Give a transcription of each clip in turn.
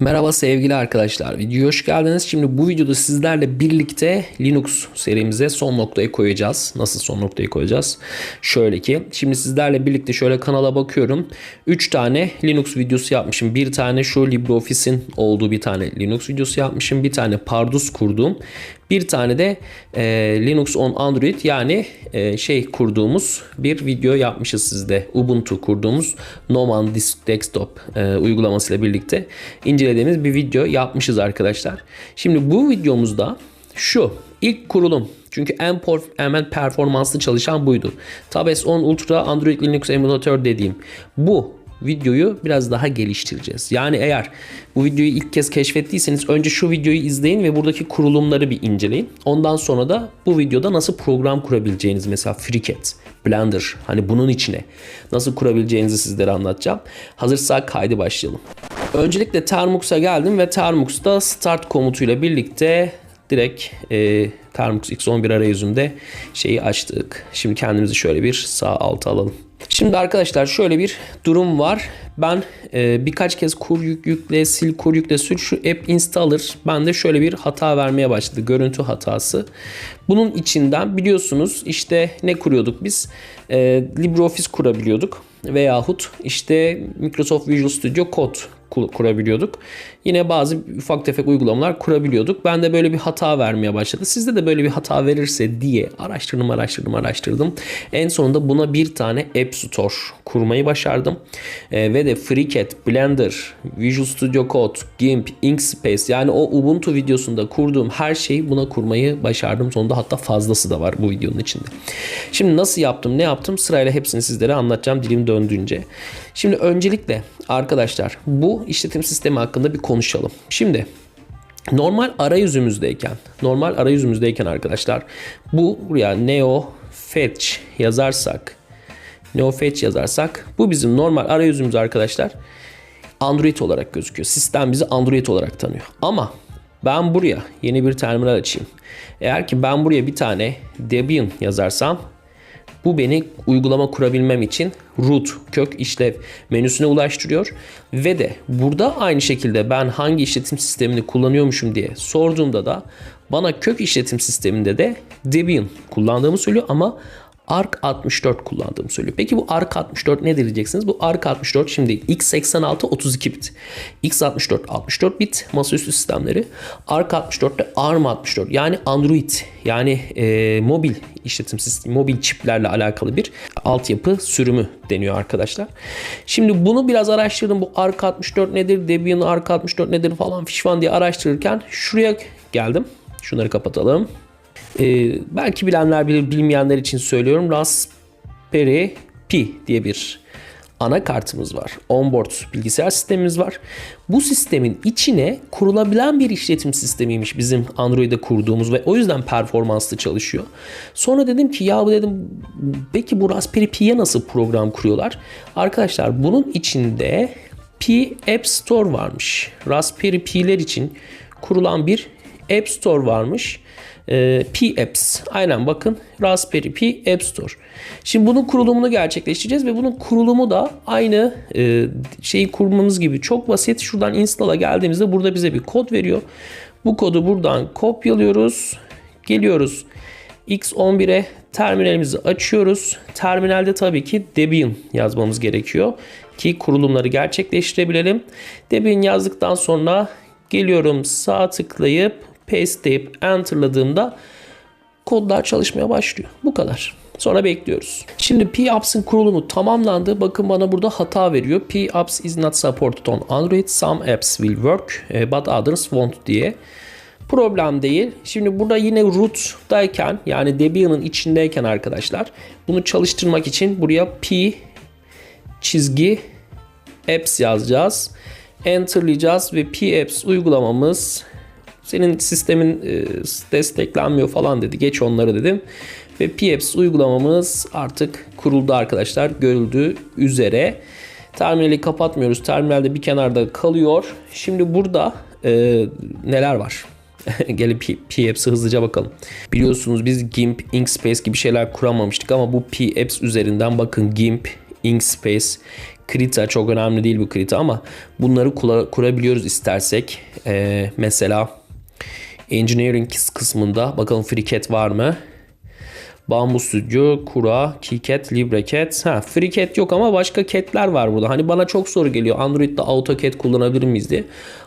Merhaba sevgili arkadaşlar. Videoya hoş geldiniz. Şimdi bu videoda sizlerle birlikte Linux serimize son noktayı koyacağız. Nasıl son noktayı koyacağız? Şöyle ki şimdi sizlerle birlikte şöyle kanala bakıyorum. 3 tane Linux videosu yapmışım. Bir tane şu LibreOffice'in olduğu bir tane Linux videosu yapmışım. Bir tane Pardus kurduğum. Bir tane de e, Linux on Android yani e, şey kurduğumuz bir video yapmışız sizde. Ubuntu kurduğumuz Noman Desktop e, uygulamasıyla birlikte incelediğimiz bir video yapmışız arkadaşlar. Şimdi bu videomuzda şu ilk kurulum çünkü en, en performanslı çalışan buydu. Tab S10 Ultra Android Linux emülatör dediğim bu videoyu biraz daha geliştireceğiz. Yani eğer bu videoyu ilk kez keşfettiyseniz önce şu videoyu izleyin ve buradaki kurulumları bir inceleyin. Ondan sonra da bu videoda nasıl program kurabileceğiniz mesela FreeCAD, Blender hani bunun içine nasıl kurabileceğinizi sizlere anlatacağım. Hazırsak kaydı başlayalım. Öncelikle Termux'a geldim ve Termux'ta start komutuyla birlikte direkt e, Termux X11 arayüzünde şeyi açtık. Şimdi kendimizi şöyle bir sağ alta alalım. Şimdi arkadaşlar şöyle bir durum var. Ben e, birkaç kez kur yük yükle sil kur yükle sil şu app installer bende şöyle bir hata vermeye başladı. Görüntü hatası. Bunun içinden biliyorsunuz işte ne kuruyorduk biz? E, LibreOffice kurabiliyorduk veyahut işte Microsoft Visual Studio Code kurabiliyorduk. Yine bazı ufak tefek uygulamalar kurabiliyorduk. Ben de böyle bir hata vermeye başladı. Sizde de böyle bir hata verirse diye araştırdım araştırdım araştırdım. En sonunda buna bir tane App Store kurmayı başardım. E, ve de FreeCAD, Blender, Visual Studio Code, GIMP, Inkscape yani o Ubuntu videosunda kurduğum her şeyi buna kurmayı başardım. Sonunda hatta fazlası da var bu videonun içinde. Şimdi nasıl yaptım ne yaptım sırayla hepsini sizlere anlatacağım dilim döndüğünce. Şimdi öncelikle arkadaşlar bu işletim sistemi hakkında bir konuşalım. Şimdi normal arayüzümüzdeyken, normal arayüzümüzdeyken arkadaşlar bu buraya neo fetch yazarsak neo fetch yazarsak bu bizim normal arayüzümüz arkadaşlar. Android olarak gözüküyor. Sistem bizi Android olarak tanıyor. Ama ben buraya yeni bir terminal açayım. Eğer ki ben buraya bir tane Debian yazarsam bu beni uygulama kurabilmem için root kök işlev menüsüne ulaştırıyor. Ve de burada aynı şekilde ben hangi işletim sistemini kullanıyormuşum diye sorduğumda da bana kök işletim sisteminde de Debian kullandığımı söylüyor. Ama ARC64 kullandığımı söylüyor. Peki bu ARC64 ne diyeceksiniz? Bu ARC64 şimdi x86 32 bit. x64 64 bit masaüstü sistemleri. ARC64 de ARM64 yani Android yani e, mobil işletim sistemi, mobil çiplerle alakalı bir altyapı sürümü deniyor arkadaşlar. Şimdi bunu biraz araştırdım. Bu ARC64 nedir? Debian ARC64 nedir falan fişman diye araştırırken şuraya geldim. Şunları kapatalım. Ee, belki bilenler bilir, bilmeyenler için söylüyorum. Raspberry Pi diye bir anakartımız var. Onboard bilgisayar sistemimiz var. Bu sistemin içine kurulabilen bir işletim sistemiymiş bizim Android'de kurduğumuz ve o yüzden performanslı çalışıyor. Sonra dedim ki ya bu dedim peki bu Raspberry Pi'ye nasıl program kuruyorlar? Arkadaşlar bunun içinde Pi App Store varmış. Raspberry Pi'ler için kurulan bir App Store varmış e, Pi Apps. Aynen bakın Raspberry Pi App Store. Şimdi bunun kurulumunu gerçekleştireceğiz ve bunun kurulumu da aynı e, şeyi kurmamız gibi çok basit. Şuradan install'a geldiğimizde burada bize bir kod veriyor. Bu kodu buradan kopyalıyoruz. Geliyoruz X11'e terminalimizi açıyoruz. Terminalde tabii ki Debian yazmamız gerekiyor ki kurulumları gerçekleştirebilelim. Debian yazdıktan sonra geliyorum sağ tıklayıp paste deyip enterladığımda kodlar çalışmaya başlıyor. Bu kadar. Sonra bekliyoruz. Şimdi P-Apps'ın kurulumu tamamlandı. Bakın bana burada hata veriyor. P-Apps is not supported on Android. Some apps will work eh, but others won't diye. Problem değil. Şimdi burada yine root'dayken yani Debian'ın içindeyken arkadaşlar bunu çalıştırmak için buraya P çizgi apps yazacağız. Enter'layacağız ve P apps uygulamamız senin sistemin e, desteklenmiyor falan dedi. Geç onları dedim. Ve PAPS uygulamamız artık kuruldu arkadaşlar. Görüldüğü üzere. Terminali kapatmıyoruz. Terminalde bir kenarda kalıyor. Şimdi burada e, neler var? Gelin PAPS'e hızlıca bakalım. Biliyorsunuz biz GIMP, Inkscape gibi şeyler kuramamıştık ama bu PAPS üzerinden bakın GIMP, Inkspace, Krita çok önemli değil bu Krita ama bunları kula- kurabiliyoruz istersek. Ee, mesela Engineering kısmında bakalım FreeCAD var mı? Bamboo Studio, Kura, KiCad, LibreCAD. Ha, FreeCAD yok ama başka CAD'ler var burada. Hani bana çok soru geliyor. Android'de AutoCAD kullanabilir miyiz diye.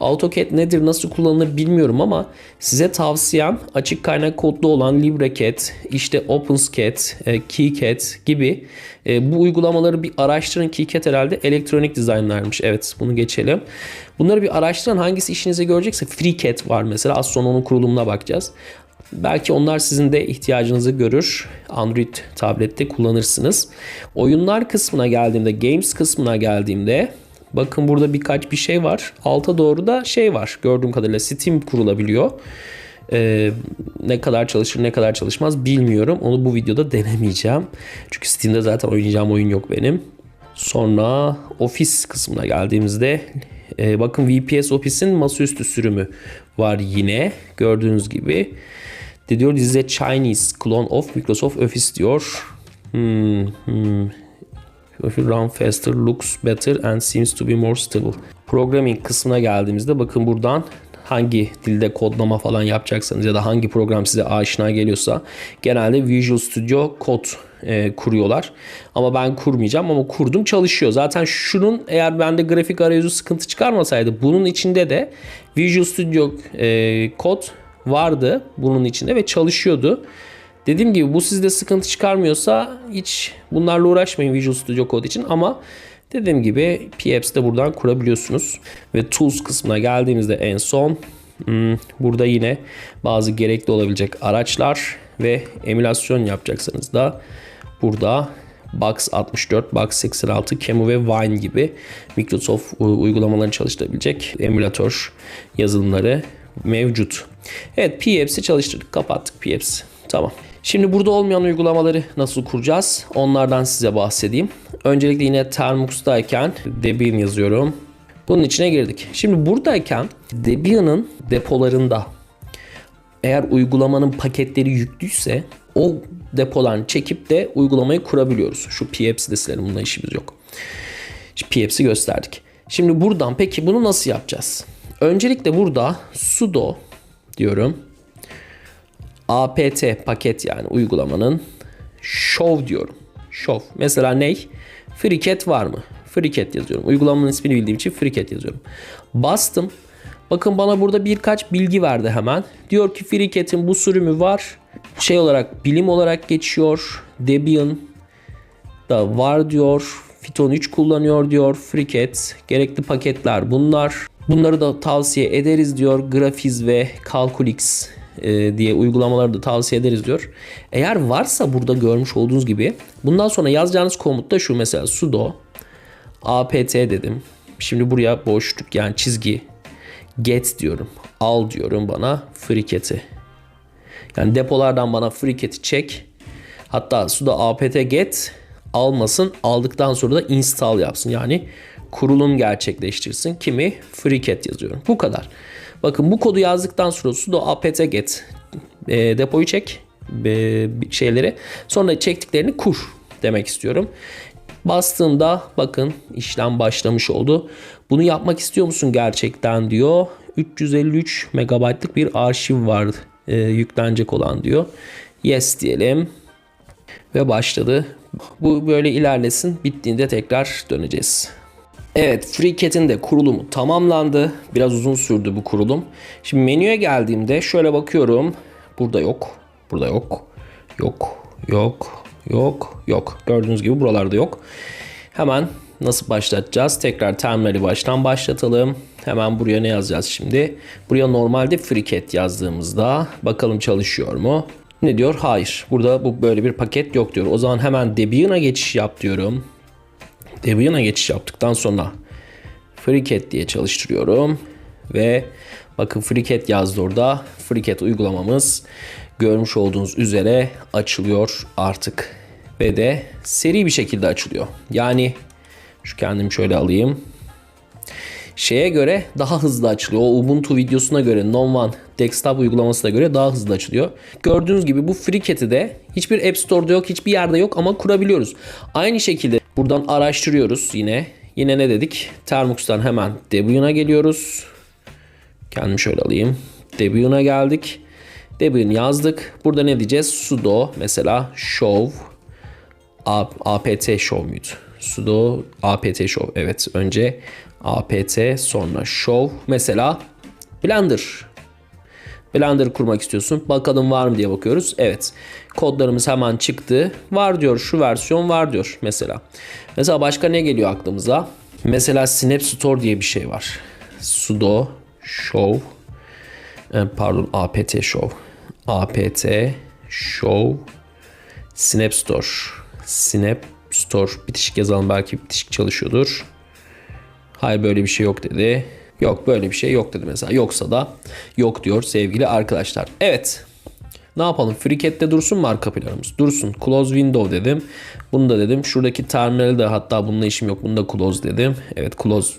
AutoCAD nedir, nasıl kullanılır bilmiyorum ama size tavsiyem açık kaynak kodlu olan LibreCAD, işte OpenSCAD, e, KiCad gibi e, bu uygulamaları bir araştırın. KiCad herhalde elektronik dizaynlarmış. Evet bunu geçelim. Bunları bir araştırın. Hangisi işinize görecekse FreeCAD var mesela. Az sonra onun kurulumuna bakacağız. Belki onlar sizin de ihtiyacınızı görür. Android tablette kullanırsınız. Oyunlar kısmına geldiğimde, games kısmına geldiğimde bakın burada birkaç bir şey var. Alta doğru da şey var. Gördüğüm kadarıyla Steam kurulabiliyor. Ee, ne kadar çalışır ne kadar çalışmaz bilmiyorum. Onu bu videoda denemeyeceğim. Çünkü Steam'de zaten oynayacağım oyun yok benim. Sonra ofis kısmına geldiğimizde e, bakın VPS Office'in masaüstü sürümü var yine. Gördüğünüz gibi. De diyor this is a Chinese clone of Microsoft Office diyor. Hmm, hmm. Run faster, looks better and seems to be more stable. Programming kısmına geldiğimizde bakın buradan hangi dilde kodlama falan yapacaksanız ya da hangi program size aşina geliyorsa genelde Visual Studio Code e, kuruyorlar. Ama ben kurmayacağım ama kurdum çalışıyor. Zaten şunun eğer bende grafik arayüzü sıkıntı çıkarmasaydı bunun içinde de Visual Studio e, Code vardı bunun içinde ve çalışıyordu. Dediğim gibi bu sizde sıkıntı çıkarmıyorsa hiç bunlarla uğraşmayın Visual Studio Code için ama dediğim gibi PApps'te buradan kurabiliyorsunuz. Ve Tools kısmına geldiğimizde en son hmm, burada yine bazı gerekli olabilecek araçlar ve emülasyon yapacaksanız da burada Box 64, Box 86, Camo ve Wine gibi Microsoft uygulamalarını çalıştırabilecek emülatör yazılımları mevcut. Evet PApps'i çalıştırdık. Kapattık PApps'i. Tamam. Şimdi burada olmayan uygulamaları nasıl kuracağız? Onlardan size bahsedeyim. Öncelikle yine Termux'tayken Debian yazıyorum. Bunun içine girdik. Şimdi buradayken Debian'ın depolarında eğer uygulamanın paketleri yüklüyse o depodan çekip de uygulamayı kurabiliyoruz. Şu PApps'i de silelim. Bununla işimiz yok. PApps'i gösterdik. Şimdi buradan peki bunu nasıl yapacağız? Öncelikle burada sudo diyorum. apt paket yani uygulamanın show diyorum. Show. Mesela ney? FreeCAD var mı? FreeCAD yazıyorum. Uygulamanın ismini bildiğim için FreeCAD yazıyorum. Bastım. Bakın bana burada birkaç bilgi verdi hemen. Diyor ki FreeCAD'in bu sürümü var. Şey olarak bilim olarak geçiyor. Debian da var diyor. Python 3 kullanıyor diyor. FreeCAD gerekli paketler bunlar. Bunları da tavsiye ederiz diyor. Grafiz ve Calculix e, diye uygulamaları da tavsiye ederiz diyor. Eğer varsa burada görmüş olduğunuz gibi bundan sonra yazacağınız komut da şu mesela sudo apt dedim. Şimdi buraya boşluk yani çizgi get diyorum. Al diyorum bana FreeCAD'i. Yani depolardan bana FreeCAD'i çek. Hatta sudo apt get almasın. Aldıktan sonra da install yapsın. Yani kurulum gerçekleştirsin. Kimi? FreeCAD yazıyorum. Bu kadar. Bakın bu kodu yazdıktan sonra sudo apt get e, depoyu çek e, şeyleri. Sonra çektiklerini kur demek istiyorum. Bastığımda bakın işlem başlamış oldu. Bunu yapmak istiyor musun gerçekten diyor. 353 megabaytlık bir arşiv var e, yüklenecek olan diyor. Yes diyelim. Ve başladı. Bu böyle ilerlesin. Bittiğinde tekrar döneceğiz. Evet FreeCAD'in de kurulumu tamamlandı. Biraz uzun sürdü bu kurulum. Şimdi menüye geldiğimde şöyle bakıyorum. Burada yok. Burada yok. Yok. Yok. Yok. Yok. Gördüğünüz gibi buralarda yok. Hemen nasıl başlatacağız? Tekrar terminali baştan başlatalım. Hemen buraya ne yazacağız şimdi? Buraya normalde FreeCAD yazdığımızda bakalım çalışıyor mu? Ne diyor? Hayır. Burada bu böyle bir paket yok diyor. O zaman hemen Debian'a geçiş yap diyorum. Debian'a geçiş yaptıktan sonra FreeCAD diye çalıştırıyorum. Ve bakın FreeCAD yazdı orada. FreeCAD uygulamamız görmüş olduğunuz üzere açılıyor artık. Ve de seri bir şekilde açılıyor. Yani şu kendim şöyle alayım. Şeye göre daha hızlı açılıyor. O Ubuntu videosuna göre Nonone desktop uygulamasına göre daha hızlı açılıyor. Gördüğünüz gibi bu FreeCAD'i de hiçbir App Store'da yok, hiçbir yerde yok ama kurabiliyoruz. Aynı şekilde Buradan araştırıyoruz yine. Yine ne dedik? Termux'tan hemen Debian'a geliyoruz. Kendim şöyle alayım. Debian'a geldik. Debian yazdık. Burada ne diyeceğiz? sudo mesela show apt show muydu? sudo apt show. Evet önce apt sonra show. Mesela Blender. Blender kurmak istiyorsun. Bakalım var mı diye bakıyoruz. Evet. Kodlarımız hemen çıktı. Var diyor. Şu versiyon var diyor mesela. Mesela başka ne geliyor aklımıza? Mesela Synapse Store diye bir şey var. sudo show e, pardon apt show apt show Snap Store Snap Store bitişik yazalım belki bitişik çalışıyordur. Hayır böyle bir şey yok dedi. Yok böyle bir şey yok dedi mesela. Yoksa da yok diyor sevgili arkadaşlar. Evet. Ne yapalım? FreeCAD'de dursun mu arka planımız? Dursun. Close window dedim. Bunu da dedim. Şuradaki terminali de hatta bununla işim yok. Bunu da close dedim. Evet close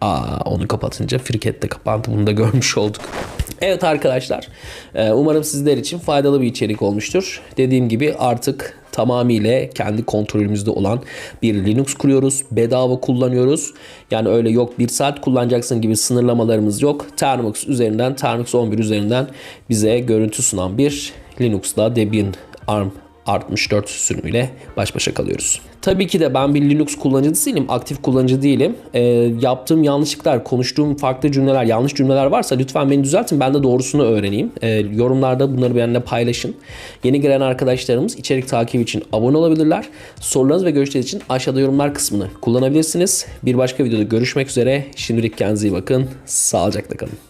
Aa, onu kapatınca de kapandı. Bunu da görmüş olduk. Evet arkadaşlar. e, Umarım sizler için faydalı bir içerik olmuştur. Dediğim gibi artık tamamıyla kendi kontrolümüzde olan bir Linux kuruyoruz. Bedava kullanıyoruz. Yani öyle yok bir saat kullanacaksın gibi sınırlamalarımız yok. Termux üzerinden, Termux 11 üzerinden bize görüntü sunan bir Linux'la Debian ARM 64 sürümüyle baş başa kalıyoruz. Tabii ki de ben bir Linux kullanıcısı değilim, aktif kullanıcı değilim. Ee, yaptığım yanlışlıklar, konuştuğum farklı cümleler, yanlış cümleler varsa lütfen beni düzeltin. Ben de doğrusunu öğreneyim. Ee, yorumlarda bunları benimle paylaşın. Yeni giren arkadaşlarımız içerik takibi için abone olabilirler. Sorularınız ve görüşleriniz için aşağıda yorumlar kısmını kullanabilirsiniz. Bir başka videoda görüşmek üzere. Şimdilik kendinize iyi bakın. Sağlıcakla kalın.